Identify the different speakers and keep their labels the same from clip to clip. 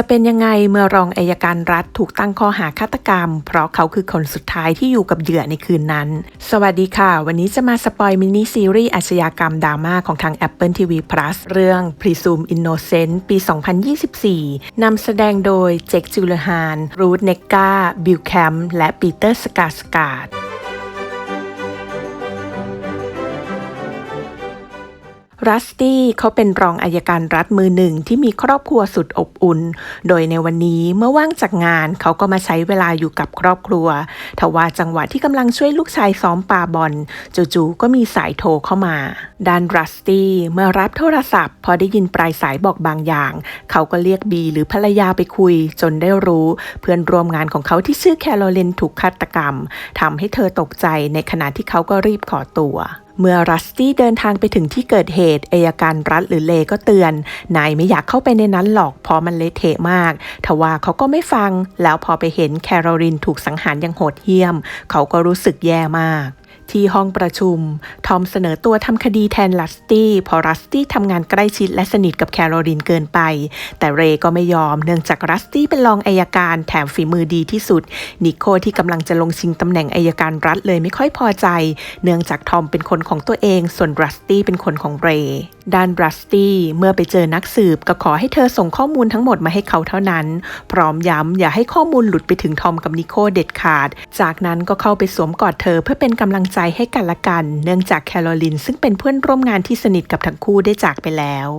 Speaker 1: จะเป็นยังไงเมื่อรองอายการรัฐถูกตั้งข้อหาฆาตกรรม เพราะเขาคือคนสุดท้ายที่อยู่กับเหยื่อในคืนนั้น สวัสดีค่ะ วันนี้จะมาสปอยมินิซีรีส์อาชญากรรมดราม่าของทาง Apple TV Plus เรื่อง Presume Innocent ปี 2024 นำแสดงโดยเจคจิลฮานรูธเนกกาบิลแคมและปีเตอร์สกาสกาด รัสตี้เขาเป็นรองอายการรัฐมือหนึ่งที่มีครอบครัวสุดอบอุ่น โดยในวันนี้เมื่อว่างจากงานเขาก็มาใช้เวลาอยู่กับครอบครัว ทว่าจังหวะที่กำลังช่วยลูกชายซ้อมปาบอลจู่ๆก็มีสายโทรเข้ามา ด้านรัสตี้เมื่อรับโทรศัพท์ พอได้ยินปลายสายบอกบางอย่าง เขาก็เรียกบีหรือภรรยาไปคุย จนได้รู้ เพื่อนร่วมงานของเขาที่ชื่อแคโรลินถูกฆาตกรรมทำให้เธอตกใจในขณะที่เขาก็รีบขอตัว เมื่อรัสตี้เดินทางไปถึงที่เกิดเหตุอายการรัฐหรือเลก็เตือน นายไม่อยากเข้าไปในนั้นหรอกเพราะมันเละเทะมาก ทว่าเขาก็ไม่ฟัง แล้วพอไปเห็นแคโรลินถูกสังหารอย่างโหดเหี้ยม เขาก็รู้สึกแย่มาก ที่ห้องประชุม ทอมเสนอตัวทำคดีแทนลัสตี้เพราะรัสตี้ทำงานใกล้ชิดและสนิทกับแคโรลินเกินไป แต่เรย์ก็ไม่ยอมเนื่องจากรัสตี้เป็นรองอายการแถมฝีมือดีที่สุด นิโคที่กำลังจะลงชิงตำแหน่งอายการรัฐเลยไม่ค่อยพอใจ เนื่องจากทอมเป็นคนของตัวเอง ส่วนรัสตี้เป็นคนของเรย์ด้านรัสตี้เมื่อไปเจอนักสืบก็ขอให้เธอส่งข้อมูลทั้งหมดมาให้เขาเท่านั้น พร้อมย้ำอย่าให้ข้อมูลหลุดไปถึงทอมกับนิโคเด็ดขาด จากนั้นก็เข้าไปสวมกอดเธอเพื่อเป็นกำลังใจให้กันและกัน เนื่องจากแคโรลินซึ่งเป็นเพื่อนร่วมงานที่สนิทกับทั้งคู่ได้จากไปแล้ว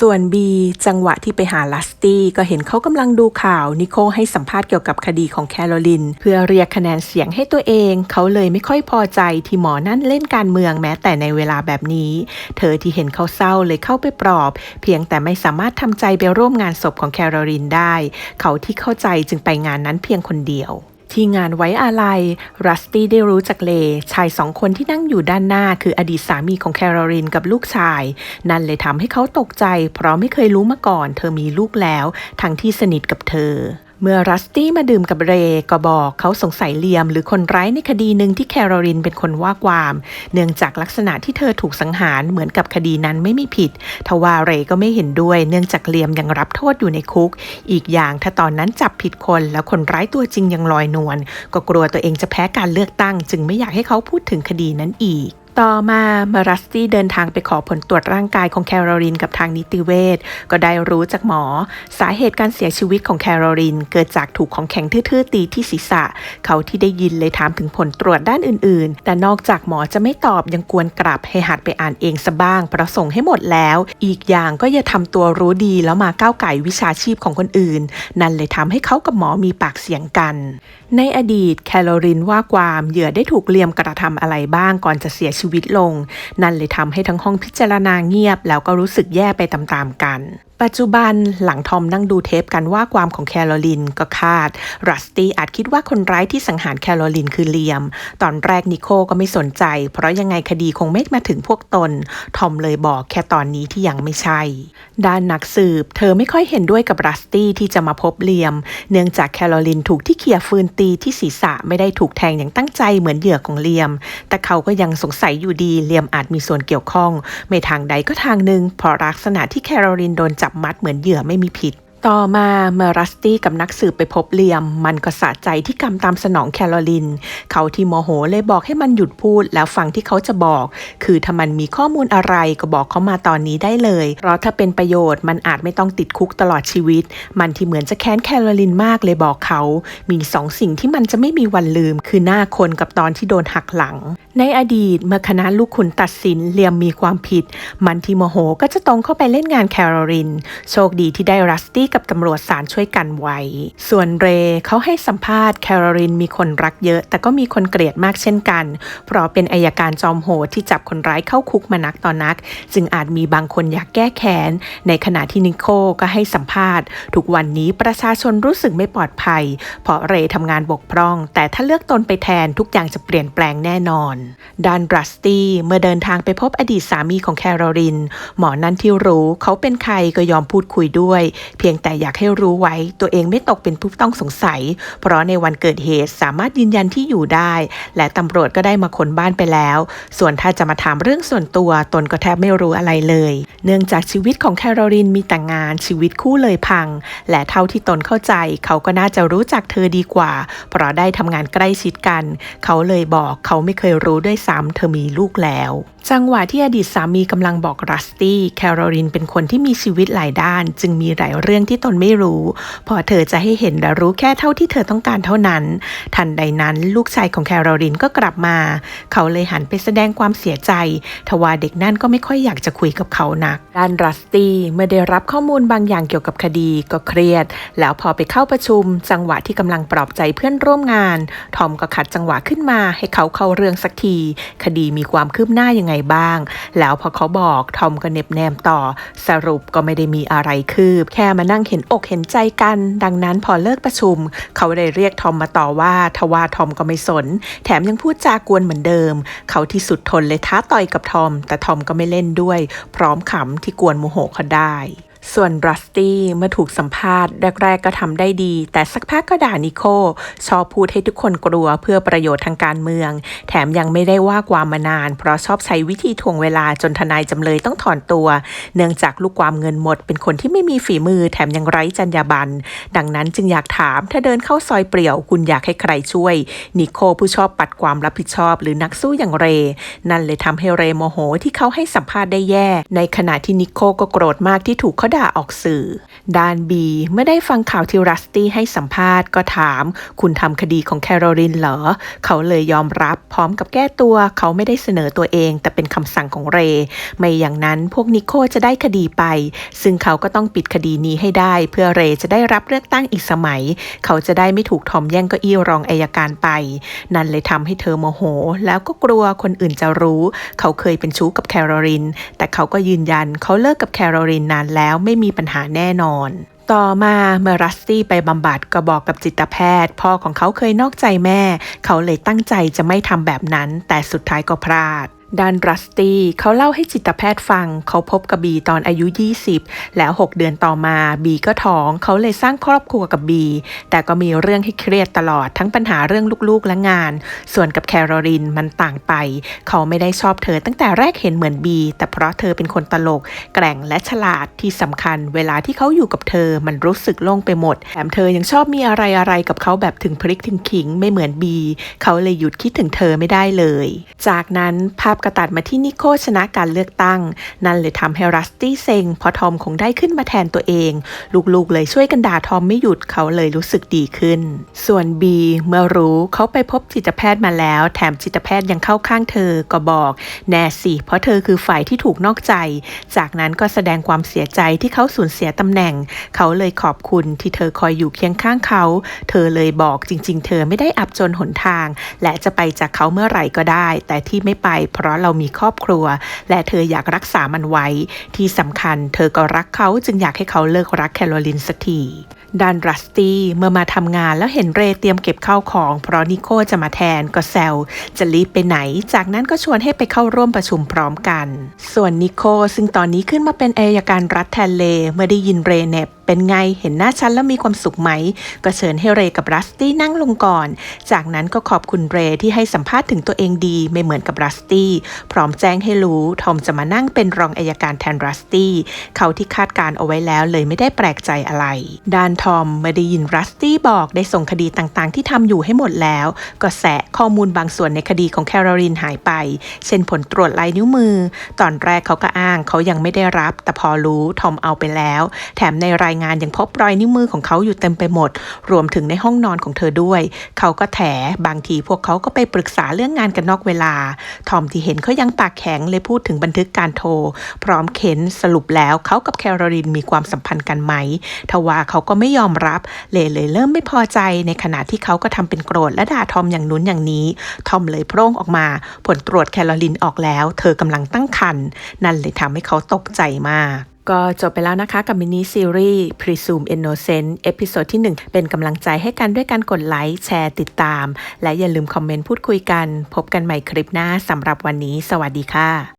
Speaker 1: ส่วนบีจังหวะที่ไปหาลัสตี้ก็เห็นเขากำลังดูข่าวนิโคให้สัมภาษณ์เกี่ยวกับคดีของแคโรลิน เพื่อเรียกคะแนนเสียงให้ตัวเอง เขาเลยไม่ค่อยพอใจที่หมอนั่นเล่นการเมืองแม้แต่ในเวลาแบบนี้ เธอที่เห็นเขาเศร้าเลยเข้าไปปลอบ เพียงแต่ไม่สามารถทำใจไปร่วมงานศพของแคโรลินได้ เขาที่เข้าใจจึงไปงานนั้นเพียงคนเดียว ที่งานไว้อาลัยรัสตี้ได้รู้จากเล ชายสองคนที่นั่งอยู่ด้านหน้า คืออดีตสามีของแคโรลินกับลูกชาย นั่นเลยทำให้เขาตกใจ เพราะไม่เคยรู้มาก่อน เธอมีลูกแล้ว ทั้งที่สนิทกับเธอ เมื่อรัสตี้มาดื่มกับเรย์ก็บอกเขาสงสัยเลียมหรือคนร้ายในคดีหนึ่งที่แคโรลินเป็นคนว่าความ เนื่องจากลักษณะที่เธอถูกสังหารเหมือนกับคดีนั้นไม่มีผิด ทว่าเรย์ก็ไม่เห็นด้วย เนื่องจากเลียมยังรับโทษอยู่ในคุก อีกอย่างถ้าตอนนั้นจับผิดคนแล้วคนร้ายตัวจริงยังลอยนวลก็กลัวตัวเองจะแพ้การเลือกตั้ง จึงไม่อยากให้เขาพูดถึงคดีนั้นอีก ต่อมามารัสตี้เดินทางไปขอผลตรวจร่างกายของแคโรลินกับทางนิติเวชก็ได้รู้จากหมอ สาเหตุการเสียชีวิตของแคโรลิน เกิดจากถูกของแข็งทื่อๆตีที่ศีรษะ เขาที่ได้ยินเลยถามถึงผลตรวจด้านอื่นๆ แต่นอกจากหมอจะไม่ตอบยังกวนกลับให้หัดไปอ่านเองซะบ้างประสงค์ให้หมดแล้ว อีกอย่างก็อย่าทำตัวรู้ดีแล้วมาก้าวไก่วิชาชีพของคนอื่น นั่นเลยทำให้เขากับหมอมีปากเสียงกันในอดีตแคโรลินว่าความเหยื่อได้ถูกเลียมกระทำอะไรบ้างก่อนจะเสียชีวิตลง นั่นเลยทำให้ทั้งห้องพิจารณาเงียบ แล้วก็รู้สึกแย่ไปตามๆกันปัจจุบันหลังทอมนั่งดูเทปกันว่าความของแคโรลินก็คาด รัสตี้อาจคิดว่าคนร้ายที่สังหารแคโรลินคือเลียม ตอนแรกนิโคก็ไม่สนใจ เพราะยังไงคดีคงไม่มาถึงพวกตน ทอมเลยบอกแค่ตอนนี้ที่ยังไม่ใช่ ด้านนักสืบ เธอไม่ค่อยเห็นด้วยกับรัสตี้ที่จะมาพบเลียม เนื่องจากแคโรลินถูกที่เขี่ยฟืนตีที่ศีรษะไม่ได้ถูกแทงอย่างตั้งใจเหมือนเหยื่อของเลียม แต่เขาก็ยังสงสัยอยู่ดีเลียมอาจมีส่วนเกี่ยวข้อง ไม่ทางใดก็ทางหนึ่งเพราะลักษณะที่แคโรลินโดนจับมัดเหมือนเหยื่อไม่มีผิด ต่อมาเมื่อรัสตี้กับนักสืบไปพบเลียม มันก็สะใจที่กรรมตามสนองแคโรลิน เขาที่โมโหเลยบอกให้มันหยุดพูดแล้วฟังที่เขาจะบอก คือถ้ามันมีข้อมูลอะไรก็บอกเขามาตอนนี้ได้เลย เพราะถ้าเป็นประโยชน์มันอาจไม่ต้องติดคุกตลอดชีวิต มันที่เหมือนจะแค้นแคโรลินมากเลยบอกเขา มีสองสิ่งที่มันจะไม่มีวันลืม คือหน้าคนกับตอนที่โดนหักหลัง ในอดีตเมื่อคณะลูกขุนตัดสินเลียมมีความผิด มันทีโมโหก็จะตรงเข้าไปเล่นงานแคโรลิน โชคดีที่ได้รัสตี้กับตำรวจศาลช่วยกันไว้ ส่วนเรย์เขาให้สัมภาษณ์แคโรลินมีคนรักเยอะ แต่ก็มีคนเกลียดมากเช่นกัน เพราะเป็นอายการจอมโหดที่จับคนร้ายเข้าคุกมานักต่อนนัก จึงอาจมีบางคนอยากแก้แค้น ในขณะที่นิโคก็ให้สัมภาษณ์ ทุกวันนี้ประชาชนรู้สึกไม่ปลอดภัย เพราะเรย์ทำงานบกพร่อง แต่ถ้าเลือกตนไปแทนทุกอย่างจะเปลี่ยนแปลงแน่นอนด้านรัสตี้เมื่อเดินทางไปพบอดีตสามีของแคโรลิน หมอนั้นที่รู้เขาเป็นใครก็ยอมพูดคุยด้วย เพียงแต่อยากให้รู้ไว้ตัวเองไม่ตกเป็นผู้ต้องสงสัย เพราะในวันเกิดเหตุสามารถยืนยันที่อยู่ได้ และตำรวจก็ได้มาค้นบ้านไปแล้ว ส่วนถ้าจะมาถามเรื่องส่วนตัวตนก็แทบไม่รู้อะไรเลย เนื่องจากชีวิตของแคโรลินมีแต่งงานชีวิตคู่เลยพัง และเท่าที่ตนเข้าใจ เขาก็น่าจะรู้จักเธอดีกว่า เพราะได้ทำงานใกล้ชิดกัน เขาเลยบอกเขาไม่เคยรู้ด้วยซ้ำเธอมีลูกแล้ว จังหวะที่อดีตสามีกำลังบอกรัสตี้แคโรลินเป็นคนที่มีชีวิตหลายด้าน จึงมีหลายเรื่องที่ตนไม่รู้ พอเธอจะให้เห็นและรู้แค่เท่าที่เธอต้องการเท่านั้น ทันใดนั้นลูกชายของแคโรลินก็กลับมา เขาเลยหันไปแสดงความเสียใจ ทว่าเด็กนั่นก็ไม่ค่อยอยากจะคุยกับเขานัก ด้านรัสตี้เมื่อได้รับข้อมูลบางอย่างเกี่ยวกับคดีก็เครียด แล้วพอไปเข้าประชุม จังหวะที่กำลังปลอบใจเพื่อนร่วมงาน ทอมก็ขัดจังหวะขึ้นมาให้เขาเข้าเรื่องสักทีคดีมีความคืบหน้ายังไงบ้าง แล้วพอเขาบอกทอมก็เน็บแนมต่อ สรุปก็ไม่ได้มีอะไรคืบ แค่มานั่งเห็นอกเห็นใจกัน ดังนั้นพอเลิกประชุม เขาเลยเรียกทอมมาต่อว่าทว่าทอมก็ไม่สน แถมยังพูดจากวนเหมือนเดิม เขาที่สุดทนเลยท้าต่อยกับทอม แต่ทอมก็ไม่เล่นด้วย พร้อมขำที่กวนโมโหเขาได้ ส่วนรัสตี้เมื่อถูกสัมภาษณ์แรก ๆ ก็ทำได้ดี แต่สักพักก็ด่านิโคชอบพูดให้ทุกคนกลัวเพื่อประโยชน์ทางการเมือง แถมยังไม่ได้ว่าความมานาน เพราะชอบใช้วิธีทวงเวลาจนทนายจำเลยต้องถอนตัว เนื่องจากลูกความเงินหมด เป็นคนที่ไม่มีฝีมือ แถมยังไร้จรรยาบรรณดังนั้นจึงอยากถามถ้าเดินเข้าซอยเปลี่ยว คุณอยากให้ใครช่วย นิโคผู้ชอบปัดความรับผิดชอบ หรือนักสู้อย่างเร นั่นเลยทำให้เรโมโหที่เขาให้สัมภาษณ์ได้แย่ ในขณะที่นิโคก็โกรธมากที่ถูกเขาด่าออกสื่อ ด้านบีเมื่อได้ฟังข่าวที่รัสตี้ให้สัมภาษณ์ก็ถาม คุณทำคดีของแคโรลินเหรอ เขาเลยยอมรับพร้อมกับแก้ตัวเขาไม่ได้เสนอตัวเอง แต่เป็นคำสั่งของเร ไม่อย่างนั้นพวกนิโคจะได้คดีไป ซึ่งเขาก็ต้องปิดคดีนี้ให้ได้ เพื่อเรจะได้รับเลือกตั้งอีกสมัย เขาจะได้ไม่ถูกทอมแย่งเก็อี้รองอายการไป นั่นเลยทำให้เธอโมโห แล้วก็กลัวคนอื่นจะรู้ เขาเคยเป็นชู้กับแคโรลิน แต่เขาก็ยืนยันเขาเลิกกับแคโรลินนานแล้วไม่มีปัญหาแน่นอน ต่อมาเมื่อรัสตี้ไปบำบัดก็บอกกับจิตแพทย์ พ่อของเขาเคยนอกใจแม่ เขาเลยตั้งใจจะไม่ทำแบบนั้น แต่สุดท้ายก็พลาด ด้านรัสตี้เขาเล่าให้จิตแพทย์ฟัง เขาพบกับบีตอนอายุ 20 แล้ว 6 เดือนต่อมาบีก็ท้อง เขาเลยสร้างครอบครัวกับบี แต่ก็มีเรื่องให้เครียดตลอดทั้งปัญหาเรื่องลูกๆและงาน ส่วนกับแคโรลินมันต่างไป เขาไม่ได้ชอบเธอตั้งแต่แรกเห็นเหมือนบี แต่เพราะเธอเป็นคนตลก แกร่งและฉลาดที่สำคัญ เวลาที่เขาอยู่กับเธอมันรู้สึกโล่งไปหมดแถมเธอยังชอบมีอะไรอะไรกับเขาแบบถึงพริกถึงขิงไม่เหมือนบี เขาเลยหยุดคิดถึงเธอไม่ได้เลย จากนั้นภาพกระตัดมาที่นิโคชนะการเลือกตั้ง นั่นเลยทำให้รัสตี้เซ็งเพราะทอมคงได้ขึ้นมาแทนตัวเอง ลูกๆเลยช่วยกันด่าทอมไม่หยุดเขาเลยรู้สึกดีขึ้น ส่วนบีเมื่อรู้เขาไปพบจิตแพทย์มาแล้ว แถมจิตแพทย์ยังเข้าข้างเธอก็บอก แน่สิ เพราะเธอคือฝ่ายที่ถูกนอกใจ จากนั้นก็แสดงความเสียใจที่เขาสูญเสียตำแหน่ง เขาเลยขอบคุณที่เธอคอยอยู่เคียงข้างเขา เธอเลยบอกจริง ๆ เธอไม่ได้อับจนหนทาง และจะไปจากเขาเมื่อไหร่ก็ได้ แต่ที่ไม่ไปเพราะเรามีครอบครัว และเธออยากรักษามันไว้ ที่สำคัญเธอก็รักเขาจึงอยากให้เขาเลิกรักแคโรลินสักทีด้านรัสตี้เมื่อมาทำงานแล้วเห็นเรเตรียมเก็บข้าวของ เพราะนิโคจะมาแทนก็แซวจะรีบไปไหน จากนั้นก็ชวนให้ไปเข้าร่วมประชุมพร้อมกัน ส่วนนิโคซึ่งตอนนี้ขึ้นมาเป็นอายการรัฐแทนเลเมื่อได้ยินเรเนบ เป็นไงเห็นหน้าฉันแล้วมีความสุขไหม ก็เชิญให้เรกับรัสตี้นั่งลงก่อน จากนั้นก็ขอบคุณเรที่ให้สัมภาษณ์ถึงตัวเองดีไม่เหมือนกับรัสตี้พร้อมแจ้งให้รู้ทอมจะมานั่งเป็นรองอายการแทนรัสตี้เขาที่คาดการเอาไว้แล้วเลยไม่ได้แปลกใจอะไร ด้านทอมเมื่อได้ยินรัสตี้บอกได้ส่งคดีต่างๆ ที่ทำอยู่ให้หมดแล้ว ก็แสะข้อมูลบางส่วนในคดีของแคโรลินหายไป เช่นผลตรวจลายนิ้วมือ ตอนแรกเขาก็อ้างเขายังไม่ได้รับ แต่พอรู้ทอมเอาไปแล้ว แถมในรายงานยังพบรอยนิ้วมือของเขาอยู่เต็มไปหมด รวมถึงในห้องนอนของเธอด้วย เขาก็แถบางทีพวกเขาก็ไปปรึกษาเรื่องงานกันนอกเวลา ทอมที่เห็นเขายังปากแข็งเลยพูดถึงบันทึกการโทร พร้อมเข็นสรุปแล้วเขากับแคโรลินมีความสัมพันธ์กันไหม ทว่าเขาก็ไม่ยอมรับเลยเลยเริ่มไม่พอใจในขณะที่เขาก็ทำเป็นโกรธและด่าทอมอย่างนู้นอย่างนี้ ทอมเลยโพร่งออกมา ผลตรวจแคโรลินออกแล้ว เธอกำลังตั้งครรภ์นั่นเลยทำให้เขาตกใจมาก ก็จบไปแล้วนะคะกับมินิซีรีส์ Presume Innocent เอพิโซดที่ 1 เป็นกำลังใจให้กันด้วยการกดไลค์ แชร์ติดตาม และอย่าลืมคอมเมนต์พูดคุยกัน พบกันใหม่คลิปหน้าสำหรับวันนี้ สวัสดีค่ะ